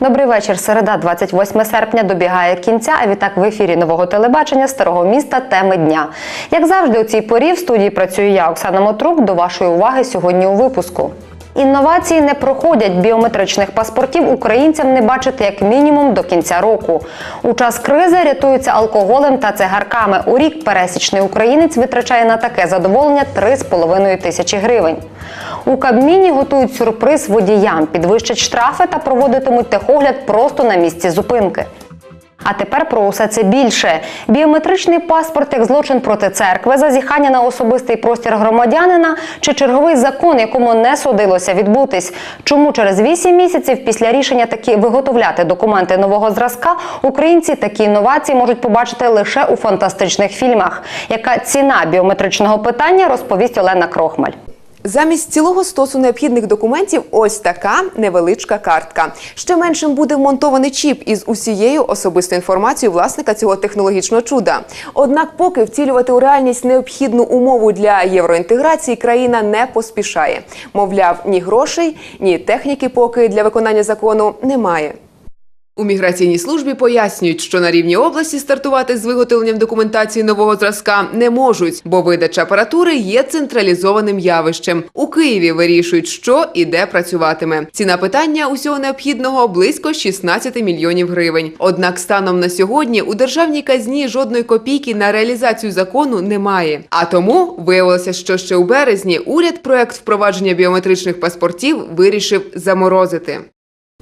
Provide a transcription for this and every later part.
Добрий вечір. Середа, 28 серпня, добігає кінця. А відтак в ефірі нового телебачення старого міста теми дня. Як завжди, у цій порі в студії працюю я, Оксана Мотрук. До вашої уваги сьогодні у випуску. Інновації не проходять біометричних паспортів українцям не бачити як мінімум до кінця року. У час кризи рятуються алкоголем та цигарками. У рік пересічний українець витрачає на таке задоволення 3,5 тисячі гривень. У Кабміні готують сюрприз водіям, підвищать штрафи та проводитимуть техогляд просто на місці зупинки. А тепер про усе це більше. Біометричний паспорт як злочин проти церкви, зазіхання на особистий простір громадянина чи черговий закон, якому не судилося відбутись. Чому через 8 місяців після рішення таки виготовляти документи нового зразка українці такі інновації можуть побачити лише у фантастичних фільмах. Яка ціна біометричного питання розповість Олена Крохмаль. Замість цілого стосу необхідних документів ось така невеличка картка. Ще меншим буде вмонтований чіп із усією особистою інформацією власника цього технологічного чуда. Однак, поки втілювати у реальність необхідну умову для євроінтеграції, країна не поспішає. Мовляв, ні грошей, ні техніки поки для виконання закону немає. У міграційній службі пояснюють, що на рівні області стартувати з виготовленням документації нового зразка не можуть, бо видача апаратури є централізованим явищем. У Києві вирішують, що і де працюватиме. Ціна питання усього необхідного близько 16 мільйонів гривень. Однак станом на сьогодні у державній казні жодної копійки на реалізацію закону немає. А тому виявилося, що ще у березні уряд проект впровадження біометричних паспортів вирішив заморозити.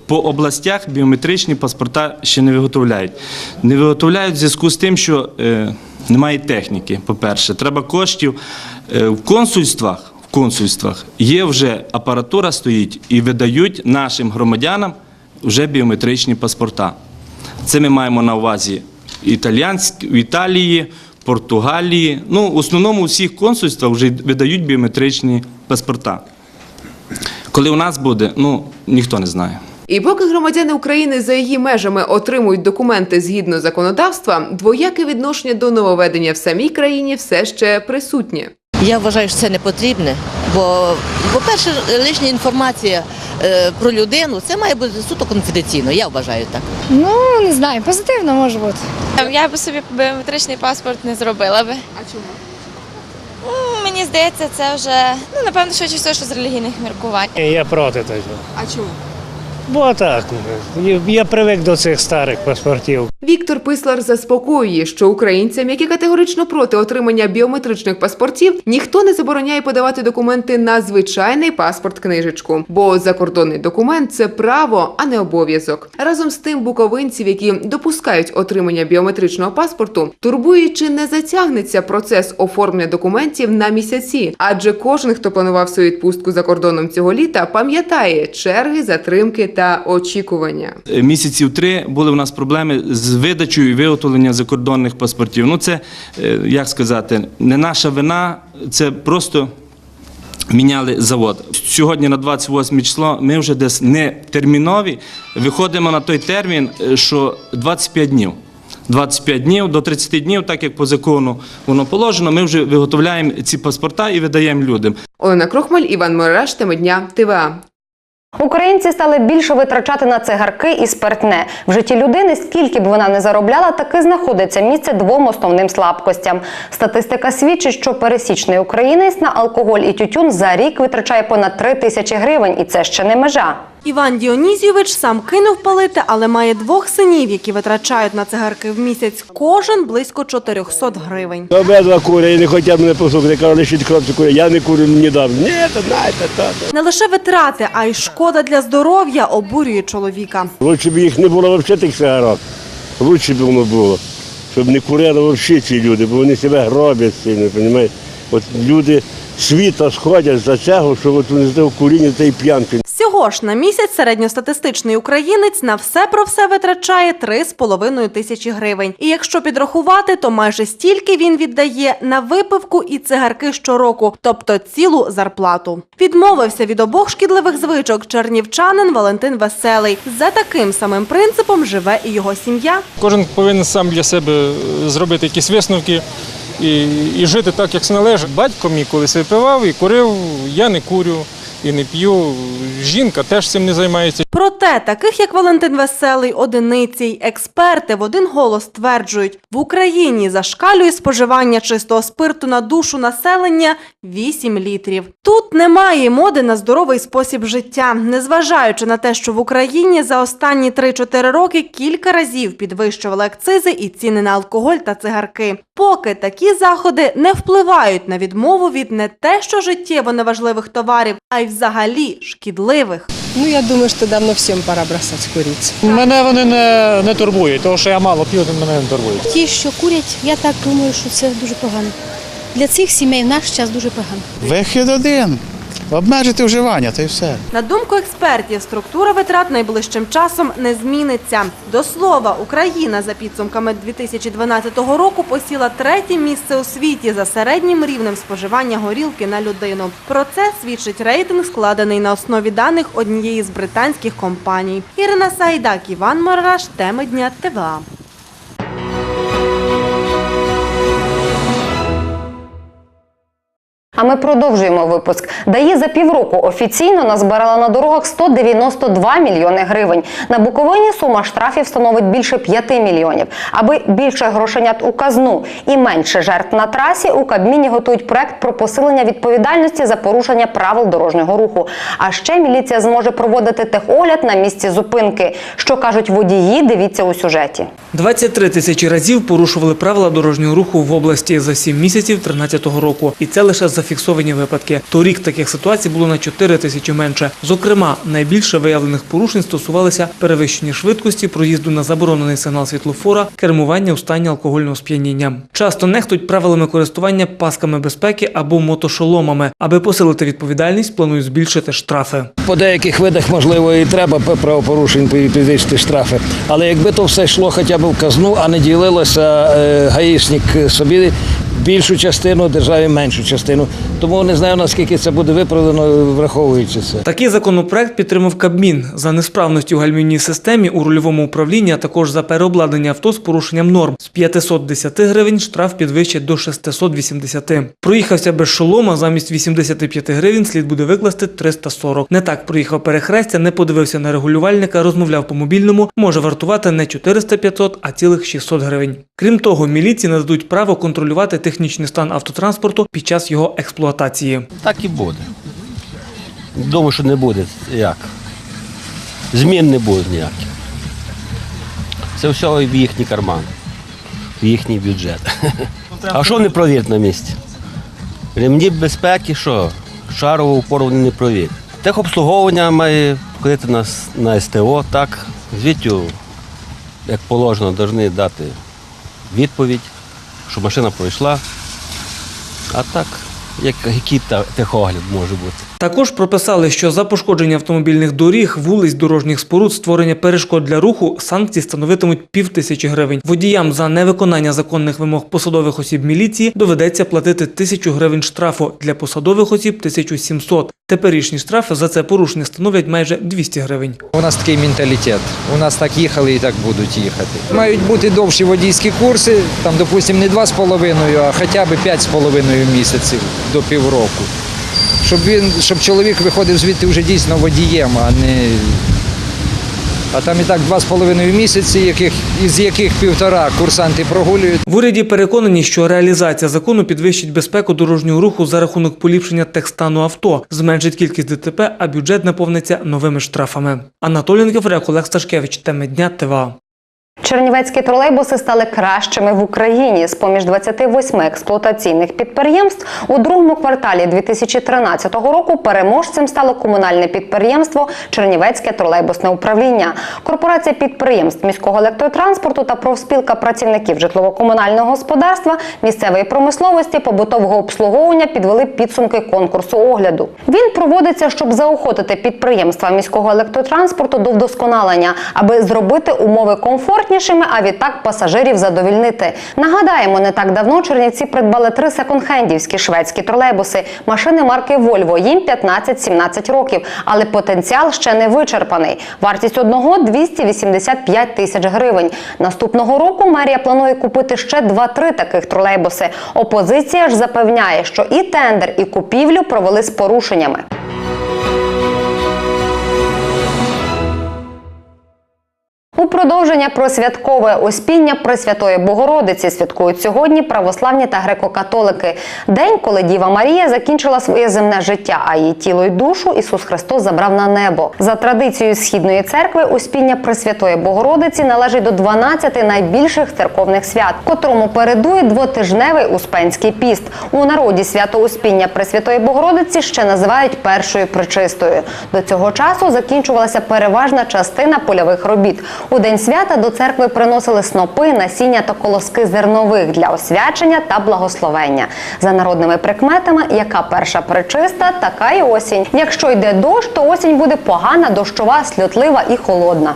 По областях біометричні паспорта ще не виготовляють. Не виготовляють в зв'язку з тим, що е, немає техніки. По-перше, треба коштів Е, в консульствах. В консульствах є вже апаратура стоїть і видають нашим громадянам вже біометричні паспорта. Це ми маємо на увазі італіянськ, в Італії, Португалії. Ну, в основному всіх консульствах вже видають біометричні паспорта. Коли у нас буде, ну ніхто не знає. І поки громадяни України за її межами отримують документи згідно законодавства, двояке відношення до нововведення в самій країні все ще присутнє. Я вважаю, що це не потрібне, бо, по-перше, лишня інформація е, про людину це має бути суто конфіденційно. Я вважаю так. Ну, не знаю, позитивно може бути. Я б собі біометричний паспорт не зробила би. А чому? Ну, мені здається, це вже ну напевно, що все, що з релігійних міркувань. Ні, Я проти того. А чому? Бо так, я- привик до цих старих паспортів. Віктор Пислар заспокоює, що українцям, які категорично проти отримання біометричних паспортів, ніхто не забороняє подавати документи на звичайний паспорт книжечку, бо закордонний документ це право, а не обов'язок. Разом з тим, буковинців, які допускають отримання біометричного паспорту, турбує, чи не затягнеться процес оформлення документів на місяці, адже кожен, хто планував свою відпустку за кордоном цього літа, пам'ятає черги, затримки та очікування. Е, Місяців три були в нас проблеми з видачею і виготовленням закордонних паспортів. Ну, це, е, як сказати, не наша вина, це просто міняли завод. Сьогодні на 28 число ми вже десь не термінові, виходимо на той термін, е, що 25 днів. 25 днів до 30 днів, так як по закону воно положено, ми вже виготовляємо ці паспорта і видаємо людям. Олена Крохмаль, Іван Мораш, теми дня, ТВА. Українці стали більше витрачати на цигарки і спиртне. В житті людини, скільки б вона не заробляла, таки знаходиться місце двом основним слабкостям. Статистика свідчить, що пересічний українець на алкоголь і тютюн за рік витрачає понад 3 тисячі гривень, і це ще не межа. Іван Діонізійович сам кинув палити, але має двох синів, які витрачають на цигарки в місяць. Кожен близько 400 гривень. Обидва курять, і не хотять мене послухати, кажуть, лишіть хлопці курять, я не курю, мені добре. Ні, то знаєте, то. Не лише витрати, а й шкода для здоров'я обурює чоловіка. Лучше б їх не було взагалі тих сигарок. Лучше б воно було. Щоб не курили взагалі ці люди, бо вони себе гроблять сильно, розумієте? От люди світа сходять за цього, що от вони здав куріння та й п'янки. Всього ж на місяць середньостатистичний українець на все про все витрачає 3,5 тисячі гривень. І якщо підрахувати, то майже стільки він віддає на випивку і цигарки щороку, тобто цілу зарплату. Відмовився від обох шкідливих звичок чернівчанин Валентин Веселий. За таким самим принципом живе і його сім'я. Кожен повинен сам для себе е, зробити якісь висновки і, і жити так, як належить. Батько мій колись випивав і курив, я не курю. І не п'ю. Жінка теж цим не займається. Проте, таких як Валентин Веселий, одиниці й експерти в один голос стверджують, в Україні зашкалює споживання чистого спирту на душу населення 8 літрів. Тут немає моди на здоровий спосіб життя, незважаючи на те, що в Україні за останні 3-4 роки кілька разів підвищували акцизи і ціни на алкоголь та цигарки. Поки такі заходи не впливають на відмову від не те, що життєво неважливих товарів, а й взагалі шкідливих. Ну, я думаю, що давно всім пора бросати курить. Мене вони не, не турбують, тому що я мало п'ю, мене не турбують. Ті, що курять, я так думаю, що це дуже погано. Для цих сімей в наш час дуже погано. Вихід один. Обмежити вживання, то й все. На думку експертів, структура витрат найближчим часом не зміниться. До слова, Україна за підсумками 2012 року посіла третє місце у світі за середнім рівнем споживання горілки на людину. Про це свідчить рейтинг, складений на основі даних однієї з британських компаній. Ірина Сайдак, Іван Мараш, теми дня ТВА. А ми продовжуємо випуск. ДАІ за півроку офіційно назбирала на дорогах 192 мільйони гривень. На Буковині сума штрафів становить більше 5 мільйонів. Аби більше грошенят у казну і менше жертв на трасі, у Кабміні готують проект про посилення відповідальності за порушення правил дорожнього руху. А ще міліція зможе проводити техогляд на місці зупинки. Що кажуть водії, дивіться у сюжеті. 23 тисячі разів порушували правила дорожнього руху в області за 7 місяців 2013 року. І це лише зафіксовані випадки. Торік таких ситуацій було на 4 тисячі менше. Зокрема, найбільше виявлених порушень стосувалися перевищення швидкості, проїзду на заборонений сигнал світлофора, кермування у стані алкогольного сп'яніння. Часто нехтують правилами користування пасками безпеки або мотошоломами. Аби посилити відповідальність, планують збільшити штрафи. По деяких видах, можливо, і треба правопорушень підвищити штрафи. Але якби то все йшло хоча б в казну, а не ділилося е, гаїшник собі більшу частину, державі меншу частину. Тому не знаю, наскільки це буде виправдано, враховуючи це. Такий законопроект підтримав Кабмін за несправності у гальмівній системі у рульовому управлінні, а також за переобладнання авто з порушенням норм. З 510 гривень штраф підвищать до 680. Проїхався без шолома, замість 85 гривень слід буде викласти 340. Не так проїхав перехрестя, не подивився на регулювальника, розмовляв по мобільному, може вартувати не 400-500, а цілих 600 гривень. Крім того, міліції нададуть право контролювати технічний стан автотранспорту під час його експлуатації. Так і буде. Думаю, що не буде як. Змін не буде ніяких. Це все в їхній карман, в їхній бюджет. А що вони провірять на місці? Ремні безпеки, що? Шарову упору вони не провірять. Техобслуговування має ходити на, на СТО, так. Звідтю, як положено, повинні дати відповідь, що машина пройшла. А так, як, який техогляд може бути? Також прописали, що за пошкодження автомобільних доріг, вулиць, дорожніх споруд, створення перешкод для руху, санкції становитимуть пів тисячі гривень. Водіям за невиконання законних вимог посадових осіб міліції доведеться платити тисячу гривень штрафу, для посадових осіб – 1700. Теперішні штрафи за це порушення становлять майже 200 гривень. У нас такий менталітет. У нас так їхали і так будуть їхати. Мають бути довші водійські курси, там, допустимо, не 2,5, а хоча б 5,5 місяців до півроку. Щоб він, щоб чоловік виходив звідти вже дійсно водієм, а не. А там і так 2,5 місяці, яких, із яких півтора курсанти прогулюють. В уряді переконані, що реалізація закону підвищить безпеку дорожнього руху за рахунок поліпшення техстану авто, зменшить кількість ДТП, а бюджет наповниться новими штрафами. Анатолій Никифоряк, Олег Сташкевич, теми дня ТВА. Чернівецькі тролейбуси стали кращими в Україні. З поміж 28 експлуатаційних підприємств у другому кварталі 2013 року переможцем стало комунальне підприємство Чернівецьке тролейбусне управління. Корпорація підприємств міського електротранспорту та профспілка працівників житлово-комунального господарства, місцевої промисловості, побутового обслуговування підвели підсумки конкурсу огляду. Він проводиться, щоб заохотити підприємства міського електротранспорту до вдосконалення, аби зробити умови комфортнішими, а відтак пасажирів задовільнити. Нагадаємо, не так давно Чернівці придбали три секонд-хендівські шведські тролейбуси, машини марки Volvo. Їм 15-17 років, але потенціал ще не вичерпаний. Вартість одного 285 тисяч гривень. Наступного року мерія планує купити ще 2-3 таких тролейбуси. Опозиція ж запевняє, що і тендер, і купівлю провели з порушеннями. У продовження про святкове оспіння Пресвятої Богородиці святкують сьогодні православні та греко-католики. День, коли Діва Марія закінчила своє земне життя, а її тіло й душу Ісус Христос забрав на небо. За традицією східної церкви, успіння Пресвятої Богородиці належить до 12 найбільших церковних свят, котрому передує двотижневий успенський піст. У народі свято Успіння Пресвятої Богородиці ще називають першою причистою. До цього часу закінчувалася переважна частина польових робіт. У день свята до церкви приносили снопи, насіння та колоски зернових для освячення та благословення. За народними прикметами, яка перша причиста, така й осінь. Якщо йде дощ, то осінь буде погана, дощова, сльотлива і холодна.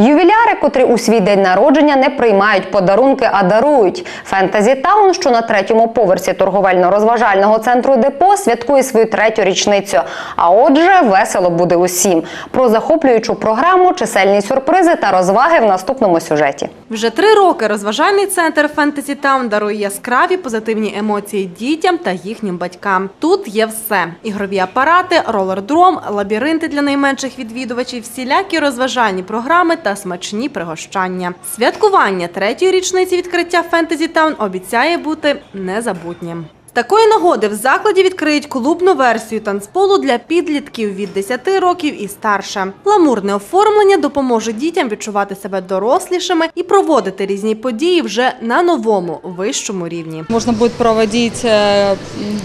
Ювіляри, котрі у свій день народження не приймають подарунки, а дарують. Фентезі Таун, що на третьому поверсі торговельно-розважального центру депо, святкує свою третю річницю. А отже, весело буде усім. Про захоплюючу програму, чисельні сюрпризи та розваги в наступному сюжеті. Вже три роки розважальний центр Фентезі Таун дарує яскраві позитивні емоції дітям та їхнім батькам. Тут є все: ігрові апарати, ролердром, лабіринти для найменших відвідувачів, всілякі розважальні програми та смачні пригощання. Святкування третьої річниці відкриття Фентезі Таун обіцяє бути незабутнім. Такої нагоди в закладі відкриють клубну версію танцполу для підлітків від 10 років і старше. Гламурне оформлення допоможе дітям відчувати себе дорослішими і проводити різні події вже на новому вищому рівні. Можно будет проводить э,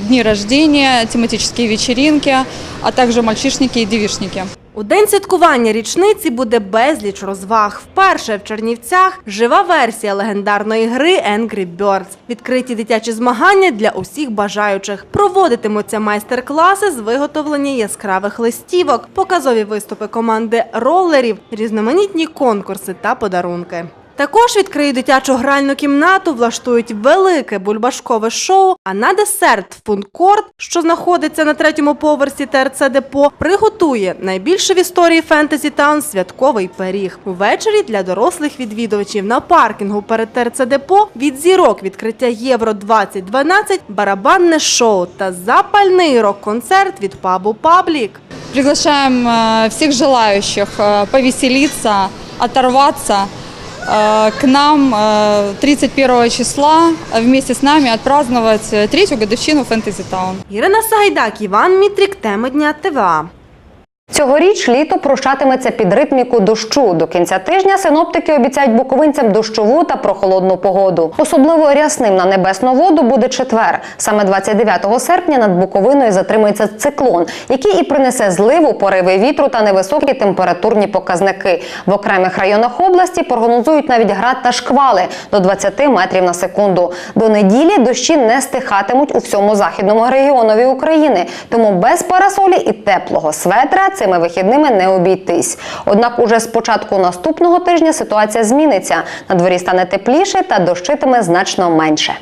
дни рождения, тематические вечеринки, а также мальчишники и девишники. У день святкування річниці буде безліч розваг. Вперше в Чернівцях жива версія легендарної гри Angry Birds. Відкриті дитячі змагання для усіх бажаючих. Проводитимуться майстер-класи з виготовлення яскравих листівок, показові виступи команди ролерів, різноманітні конкурси та подарунки. Також відкриють дитячу гральну кімнату, влаштують велике бульбашкове шоу. А на десерт фудкорт, що знаходиться на третьому поверсі ТРЦ Депо, приготує найбільший в історії фентезі таун святковий пиріг. Увечері для дорослих відвідувачів на паркінгу перед ТРЦ Депо від зірок відкриття Євро 2012 барабанне шоу та запальний рок-концерт від пабу Паблік. Приглашаем э, всех желающих э, повеселиться, оторваться э, к нам э, 31 числа вместе с нами отпраздновать э, третью годовщину Фэнтези Таун. Ірина Сагайдак, Іван Мітрік, теми дня ТВА. Цьогоріч літо прощатиметься під ритміку дощу. До кінця тижня синоптики обіцяють буковинцям дощову та прохолодну погоду. Особливо рясним на небесну воду буде четвер. Саме 29 серпня над Буковиною затримується циклон, який і принесе зливу, пориви вітру та невисокі температурні показники. В окремих районах області прогнозують навіть град та шквали до 20 метрів на секунду. До неділі дощі не стихатимуть у всьому західному регіонові України, тому без парасолі і теплого светра цими вихідними не обійтись. Однак уже з початку наступного тижня ситуація зміниться. На дворі стане тепліше та дощитиме значно менше.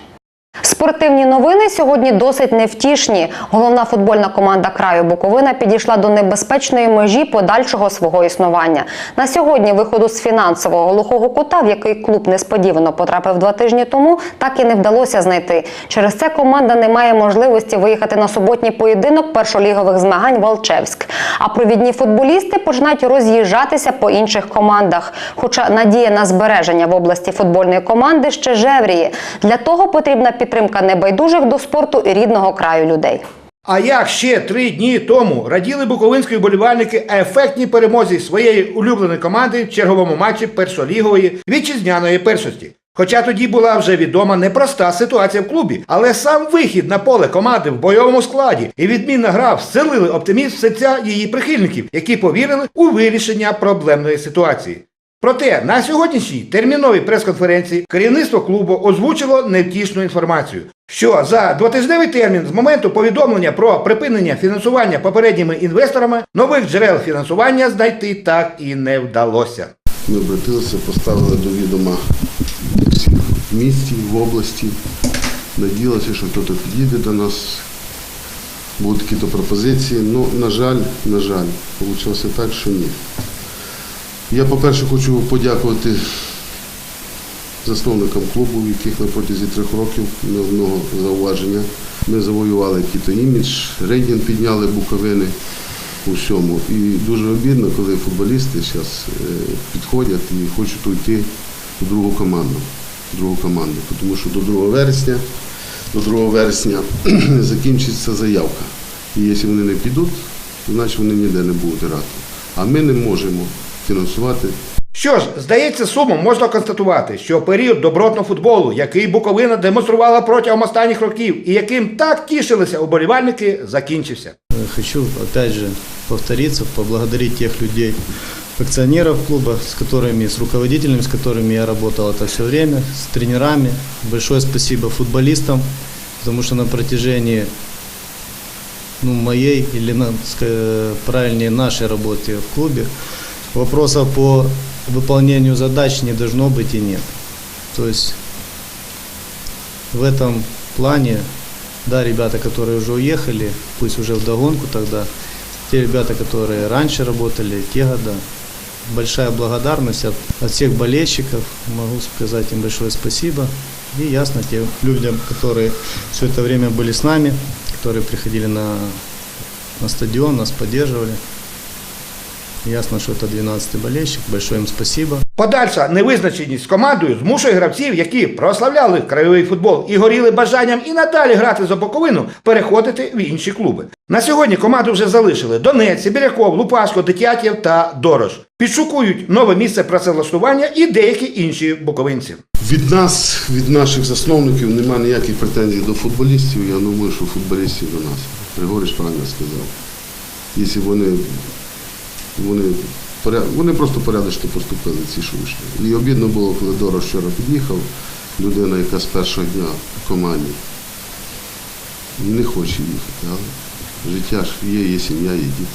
Спортивні новини сьогодні досить невтішні. Головна футбольна команда краю Буковина підійшла до небезпечної межі подальшого свого існування. На сьогодні виходу з фінансового глухого кута, в який клуб несподівано потрапив два тижні тому, так і не вдалося знайти. Через це команда не має можливості виїхати на суботній поєдинок першолігових змагань Волчевськ. А провідні футболісти починають роз'їжджатися по інших командах. Хоча надія на збереження в області футбольної команди ще жевріє. Для того потрібна підтримка небайдужих до спорту і рідного краю людей. А як ще три дні тому раділи буковинські вболівальники ефектній перемозі своєї улюбленої команди в черговому матчі першолігової вітчизняної першості. Хоча тоді була вже відома непроста ситуація в клубі, але сам вихід на поле команди в бойовому складі і відмінна гра вселили оптимізм в серця її прихильників, які повірили у вирішення проблемної ситуації. Проте на сьогоднішній терміновій прес-конференції керівництво клубу озвучило невтішну інформацію, що за двотижневий термін з моменту повідомлення про припинення фінансування попередніми інвесторами нових джерел фінансування знайти так і не вдалося. Ми обратилися, поставили до відома всіх місті, в області. Надіялися, що хтось підійде до нас, будуть якісь пропозиції. Ну, на жаль, на жаль, вийшло так, що ні. Я, по-перше, хочу подякувати засновникам клубу, в яких на протязі трьох років не одного зауваження. Ми завоювали якийсь імідж, рейтинг підняли Буковини. у всьому. І дуже обідно, коли футболісти зараз підходять і хочуть уйти у другу команду. в Другу команду. Тому що до 2 вересня, до 2 вересня закінчиться заявка. І якщо вони не підуть, значить вони ніде не будуть грати. А ми не можемо фінансувати Що ж, здається, сумом можна констатувати, що період добротного футболу, який Буковина демонструвала протягом останніх років і яким так тішилися уболівальники, закінчився. Хочу опять же повториться, поблагодарить тех людей, акционеров клуба, с которыми, с руководителями, с которыми я работал это все время, с тренерами. Большое спасибо футболистам, потому что на протяжении ну, моей или на- ска- правильнее нашей работе в клубе вопросов по выполнению задач не должно быть и нет. То есть в этом плане, да, ребята, которые уже уехали, пусть уже вдогонку тогда, те ребята, которые раньше работали, те года, большая благодарность от, от всех болельщиков, могу сказать им большое спасибо. И ясно тем людям, которые все это время были с нами, которые приходили на, на стадион, нас поддерживали. Ясно, что это 12-й болельщик, большое им спасибо. Подальша невизначеність з командою змушує гравців, які прославляли краєвий футбол і горіли бажанням і надалі грати за Буковину, переходити в інші клуби. На сьогодні команду вже залишили Донець, Сибіряков, Лупашко, Дитятєв та Дорож. Підшукують нове місце працевлаштування і деякі інші буковинці. Від нас, від наших засновників, немає ніяких претензій до футболістів. Я думаю, що футболістів до нас. Григорій правильно сказав. Якщо вони, вони, вони просто порядочно поступили ці що вийшли. І обідно було, коли Дорож вчора під'їхав, людина, яка з першого дня в команді. Не хоче їхати, але життя ж є, є сім'я, є діти.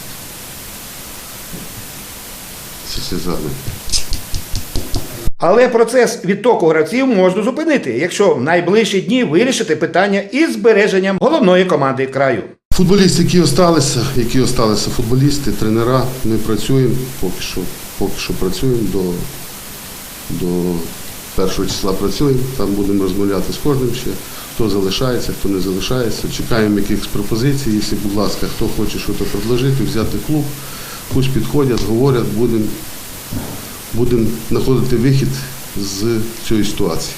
Це все. Але процес відтоку гравців можна зупинити, якщо в найближчі дні вирішити питання із збереженням головної команди краю. Футболісти, які залишилися, які залишилися футболісти, тренера, ми працюємо, поки що, поки що працюємо до, до першого числа працюємо, там будемо розмовляти з кожним ще, хто залишається, хто не залишається. Чекаємо якихось пропозицій, якщо, будь ласка, хто хоче щось предложити, взяти клуб, пусть підходять, говорять, будемо будем знаходити вихід з цієї ситуації.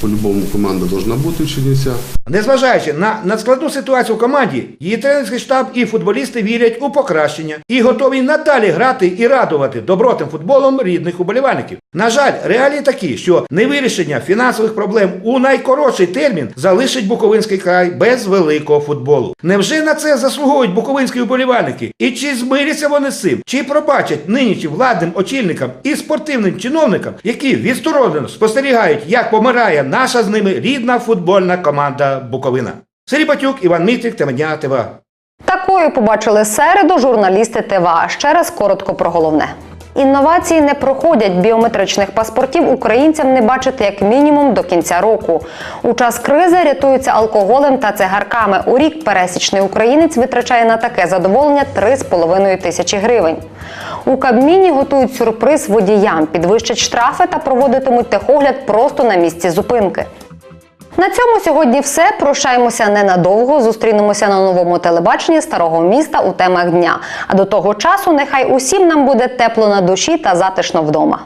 По-любому команда повинна бути в. Незважаючи на надскладну ситуацію в команді, її тренерський штаб і футболісти вірять у покращення і готові надалі грати і радувати добротним футболом рідних уболівальників. На жаль, реалії такі, що невирішення фінансових проблем у найкоротший термін залишить Буковинський край без великого футболу. Невже на це заслуговують буковинські уболівальники? І чи змиряться вони з цим? Чи пробачать нинішнім владним очільникам і спортивним чиновникам, які відсторонено спостерігають, як помирає наша з ними рідна футбольна команда Буковина? Сергій Батюк, Іван Мітрик, Темедня ТВА. Такою побачили середу журналісти ТВА. Ще раз коротко про головне. Інновації не проходять біометричних паспортів українцям не бачити як мінімум до кінця року. У час кризи рятуються алкоголем та цигарками. У рік пересічний українець витрачає на таке задоволення 3,5 тисячі гривень. У Кабміні готують сюрприз водіям, підвищать штрафи та проводитимуть техогляд просто на місці зупинки. На цьому сьогодні все. Прощаємося ненадовго. Зустрінемося на новому телебаченні старого міста у темах дня. А до того часу нехай усім нам буде тепло на душі та затишно вдома.